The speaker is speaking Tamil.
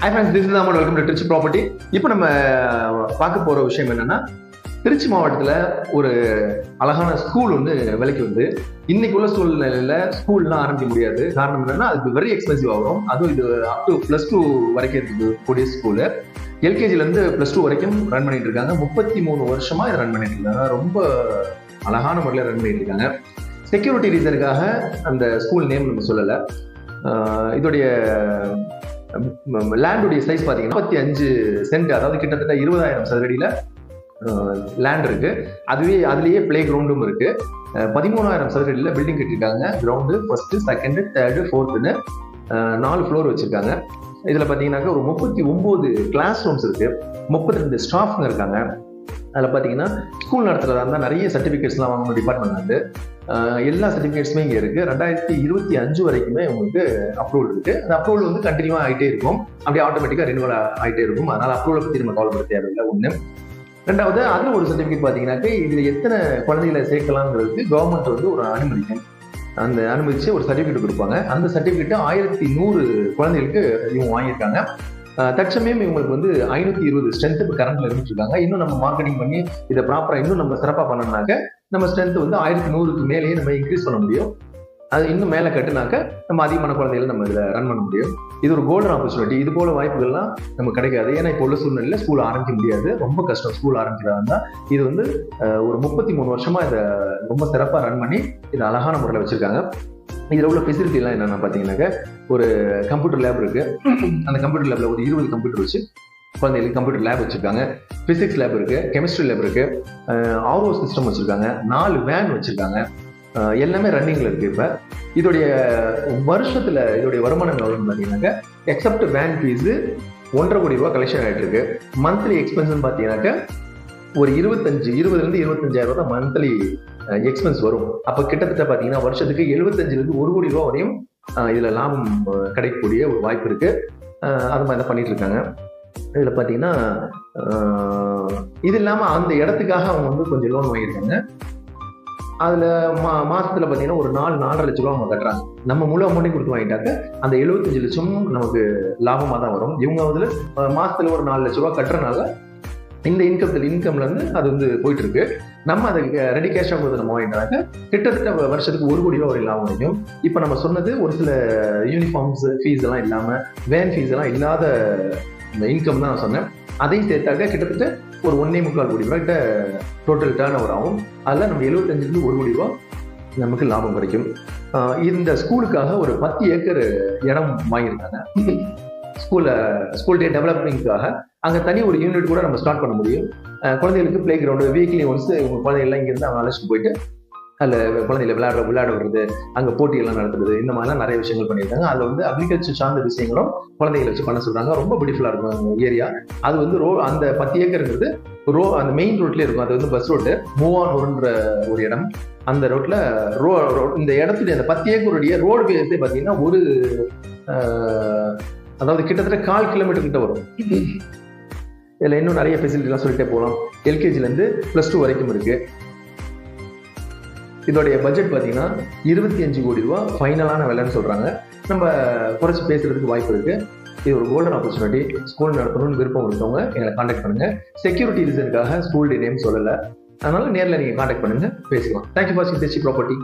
Hi friends this is amount welcome to Trichy property இப்போ நம்ம பார்க்க போகிற விஷயம் என்னன்னா திருச்சி மாவட்டத்தில் ஒரு அழகான ஸ்கூல் வந்து விலைக்கு வந்து. இன்னைக்கு உள்ள சூழ்நிலையில ஸ்கூல்லாம் ஆரம்பிக்க முடியாது. காரணம் என்னன்னா அதுக்கு வெரி எக்ஸ்பென்சிவ் ஆகும். அதுவும் இது அப் டு ப்ளஸ் டூ வரைக்கும் இருக்குது கூடிய ஸ்கூலு எல்கேஜிலேருந்து ப்ளஸ் டூ வரைக்கும் ரன் பண்ணிட்டு இருக்காங்க. முப்பத்தி மூணு வருஷமா இதை ரன் பண்ணிட்டு இருக்காங்க. ரொம்ப அழகான முறையில் ரன் பண்ணிட்டு இருக்காங்க. செக்யூரிட்டி ரீசனுக்காக அந்த ஸ்கூல் நேம் நம்ம சொல்லலை. இதோடைய லேண்டுடைய சைஸ் பார்த்தீங்கன்னா முப்பத்தி அஞ்சு சென்ட் அதாவது கிட்டத்தட்ட இருபதாயிரம் சதுரடியில் லேண்ட் இருக்கு. அதுவே அதுலேயே பிளே கிரவுண்டும் இருக்கு. பதிமூணாயிரம் சதுரடியில் பில்டிங் கட்டியிருக்காங்க. கிரவுண்டு ஃபர்ஸ்ட் செகண்டு தேர்டு ஃபோர்த்துன்னு நாலு ஃப்ளோர் வச்சிருக்காங்க. இதில் பார்த்தீங்கன்னாக்கா ஒரு முப்பத்தி ஒம்பது கிளாஸ் ரூம்ஸ் இருக்கு. முப்பத்தி ரெண்டு ஸ்டாஃப்ங்க இருக்காங்க. அதில் பார்த்தீங்கன்னா ஸ்கூல் நடத்துறதா இருந்தால் நிறைய சர்டிஃபிகேட்ஸ்லாம் வாங்கணும் டிபார்ட்மெண்ட் வந்து எல்லா சர்டிஃபிகேட்ஸுமே இங்கே இருக்குது ரெண்டாயிரத்தி இருபத்தி அஞ்சு வரைக்குமே உங்களுக்கு அப்ரூவல் இருக்குது அந்த அப்ரூவல் வந்து கண்டினியூவாக ஆகிட்டே இருக்கும். அப்படியே ஆட்டோமேட்டிக்காக ரினிவல் ஆகிட்டே இருக்கும். அதனால் அப்ரூவலை பற்றி நம்ம கவலைப்பட தேவையில்லை ஒன்று ரெண்டாவது அதில் ஒரு சர்டிஃபிகேட் பார்த்தீங்கன்னாக்க இதில் எத்தனை குழந்தைகளை சேர்க்கலாங்கிறதுக்கு கவர்மெண்ட் வந்து ஒரு அனுமதிக்கும் அந்த அனுமதிச்சு ஒரு சர்டிஃபிகேட் கொடுப்பாங்க. அந்த சர்டிஃபிகேட்டு ஆயிரத்தி நூறு குழந்தைகளுக்கு இவங்க வாங்கியிருக்காங்க. தற்சமயம் இவங்களுக்கு வந்து ஐநூத்தி இருபது ஸ்ட்ரென்த் இப்போ கரண்ட்ல இருந்துட்டு இருக்காங்க இன்னும் நம்ம மார்க்கெட்டிங் பண்ணி இதை ப்ராப்பரா இன்னும் நம்ம சிறப்பாக பண்ணோம்னாக்க நம்ம ஸ்ட்ரென்த் வந்து ஆயிரத்தி நூறுக்கு மேலேயே நம்ம இன்க்ரீஸ் பண்ண முடியும். அது இன்னும் மேலே கட்டுனாக்க நம்ம அதிகமான குழந்தைகளை நம்ம இதில் ரன் பண்ண முடியும். இது ஒரு கோல்டன் ஆப்பர்ச்சுனிட்டி இது போல வாய்ப்புகள்லாம் நமக்கு கிடைக்காது. ஏன்னா இப்போ உள்ள சூழ்நிலையில் ஸ்கூல் ஆரம்பிக்க முடியாது. ரொம்ப கஷ்டம். ஸ்கூல் ஆரம்பிக்கிறதா இது வந்து ஒரு முப்பத்தி மூணு வருஷமா இதை ரொம்ப சிறப்பாக ரன் பண்ணி இதை அழகான முறையில் வச்சிருக்காங்க. இதில் உள்ள ஃபெசிலிட்டிலாம் என்னென்னா என்னென்ன பார்த்தீங்கன்னாக்க ஒரு கம்ப்யூட்டர் லேப் இருக்குது அந்த கம்ப்யூட்டர் லேபில் ஒரு இருபது கம்ப்யூட்டர் வச்சு குழந்தைகளுக்கு கம்ப்யூட்டர் லேப் வச்சிருக்காங்க. ஃபிசிக்ஸ் லேப் இருக்குது கெமிஸ்ட்ரி லேப் இருக்குது ஆர்ஓ சிஸ்டம் வச்சுருக்காங்க நாலு வேன் வச்சுருக்காங்க. எல்லாமே ரன்னிங்கில் இருக்குது இப்போ. இதோடைய வருஷத்தில் இதோடைய வருமானம் எவ்வளோன்னு பார்த்தீங்கன்னாக்க எக்ஸப்ட் வேன் ஃபீஸு ஒன்றரை கோடி ரூபா கலெக்ஷன் ஆகிட்டு இருக்கு. மந்த்லி எக்ஸ்பென்ஸ்னு பார்த்தீங்கன்னாக்க ஒரு இருபத்தஞ்சு இருபதுலேருந்து இருபத்தஞ்சாயிரம் ரூபாய் மந்த்லி எக்ஸ்பென்ஸ் வரும். அப்போ கிட்டத்தட்ட பார்த்தீங்கன்னா வருஷத்துக்கு எழுபத்தஞ்சிலேருந்து ஒரு கோடி ரூபா வரையும் இதில் லாபம் கிடைக்கக்கூடிய ஒரு வாய்ப்பு இருக்குது அது மாதிரி தான் பண்ணிட்டு இருக்காங்க பார்த்தீங்கன்னா இது இல்லாமல் அந்த இடத்துக்காக அவங்க வந்து கொஞ்சம் லோன் வாங்கியிருக்காங்க. அதில் மா மாதத்தில் பார்த்தீங்கன்னா ஒரு நாலு நாலரை லட்ச ரூபா அவங்க கட்டுறாங்க. நம்ம முழு அமௌண்ட்டையும் கொடுத்து வாங்கிட்டாக்க அந்த எழுபத்தஞ்சு லட்சமும் நமக்கு லாபமாக தான் வரும். இவங்க வந்து மாதத்தில் ஒரு நாலு லட்ச ரூபா கட்டுறனால இந்த இன்கம் இன்கம்ல இருந்து அது வந்து போயிட்டு இருக்கு நம்ம அதை ரெடி கேஷாக கொடுத்து நம்ம வாங்கிட்டாங்க கிட்டத்தட்ட வருஷத்துக்கு ஒரு கோடி ரூபா ஒரு லாபம் கிடைக்கும் இப்போ நம்ம சொன்னது ஒரு சில யூனிஃபார்ம்ஸ் ஃபீஸ் எல்லாம் இல்லாம வேன் ஃபீஸ் எல்லாம் இல்லாத இந்த இன்கம் தான் நான் சொன்னேன். அதையும் சேர்த்தாக்க கிட்டத்தட்ட ஒரு ஒன்னே முக்கால் கோடி ரூபாய் கிட்ட டோட்டல் டேர்ன் ஓவர் ஆகும். அதில் நம்ம எழுபத்தஞ்சிலிருந்து ஒரு கோடி ரூபா நமக்கு லாபம் கிடைக்கும் ஆஹ் இந்த ஸ்கூலுக்காக ஒரு பத்து ஏக்கர் இடம் வாங்கியிருக்காங்க. ஸ்கூல்ல ஸ்கூல் டே டெவலப்பிங்காக அங்கே தனி ஒரு யூனிட் கூட நம்ம ஸ்டார்ட் பண்ண முடியும். குழந்தைகளுக்கு பிளே கிரவுண்டு வீக்லி ஒன்ஸ் உங்க குழந்தைகள்லாம் இங்கேருந்து அவங்க அழைச்சிட்டு போயிட்டு அதில் குழந்தைகளை விளையாட விளையாட விடுறது அங்கே போட்டியெல்லாம் நடத்துறது இந்த மாதிரிலாம் நிறைய விஷயங்கள் பண்ணியிருக்காங்க. அதில் வந்து அக்ரிகல்ச்சர் சார்ந்த விஷயங்களும் குழந்தைகளை வச்சு பண்ண சொல்கிறாங்க ரொம்ப பியூட்டிஃபுல்லாக இருக்கும் அந்த ஏரியா அது வந்து ரோ அந்த பத்து ஏக்கருங்கிறது ரோ அந்த மெயின் ரோட்லேயே இருக்கும். அது வந்து பஸ் ரோட்டு மூவானூர்ன்ற ஒரு இடம். அந்த ரோட்டில் ரோ இந்த இடத்துடைய அந்த பத்து ஏக்கருடைய ரோடு பேஸே பார்த்தீங்கன்னா ஒரு அதாவது கிட்டத்தட்ட கால் கிலோமீட்டர் கிட்ட வரும். இதில் இன்னும் நிறைய ஃபெசிலிட்டிலாம் சொல்லிட்டே போகலாம் எல்கேஜிலேருந்து ப்ளஸ் டூ வரைக்கும் இருக்கு. இதோடைய பட்ஜெட் பார்த்தீங்கன்னா இருபத்தி அஞ்சு கோடி ரூபா ஃபைனலான விலைன்னு சொல்றாங்க. நம்ம குறைச்சி பேசுகிறதுக்கு வாய்ப்பு இருக்கு. இது ஒரு கோல்டன் ஆப்பர்ச்சுனிட்டி ஸ்கூல் நடத்தணும்னு விருப்பம் இருக்கவங்க எங்களை காண்டாக்ட் பண்ணுங்க. செக்யூரிட்டி ரீசனுக்காக ஸ்கூல் நேம் சொல்லலை. அதனால நேரில் நீங்கள் காண்டாக்ட் பண்ணுங்க பேசிக்கலாம் தேங்க்யூ ஃபார் சிங் திருச்சி ப்ராப்பர்ட்டி